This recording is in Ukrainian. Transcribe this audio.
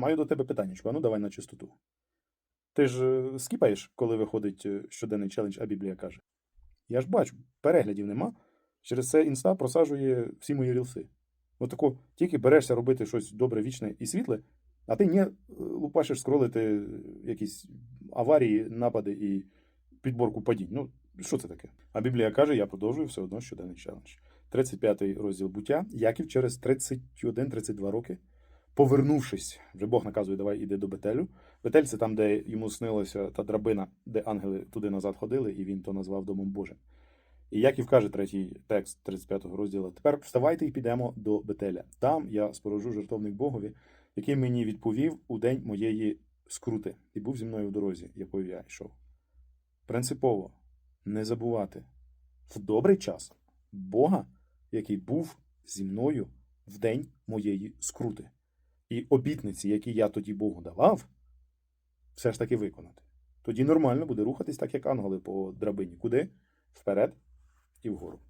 маю до тебе питання, а ну давай на чистоту. Ти ж е, скіпаєш, коли виходить е, щоденний челендж, а Біблія каже. Я ж бачу, переглядів нема. Через це інста просаджує всі мої рілси. Отако тільки берешся робити щось добре, вічне і світле, а ти не е, лупашиш скролити якісь аварії, напади і підборку падінь. Ну, що це таке? А Біблія каже, я продовжую все одно щоденний челендж. 35 розділ буття. Яків через 31-32 роки, повернувшись, вже Бог наказує, давай іди до Бетелю. Бетель це там, де йому снилася та драбина, де ангели туди назад ходили, і він то назвав Домом Божим. І Яків каже третій текст 35 го розділу: Тепер вставайте і підемо до Бетеля. Там я спорожу жертовник Богові, який мені відповів у день моєї скрути, і був зі мною в дорозі, якою я йшов. Принципово не забувати в добрий час Бога, який був зі мною в день моєї скрути. І обітниці, які я тоді Богу давав, все ж таки виконати. Тоді нормально буде рухатись так, як ангели по драбині. Куди? Вперед і вгору.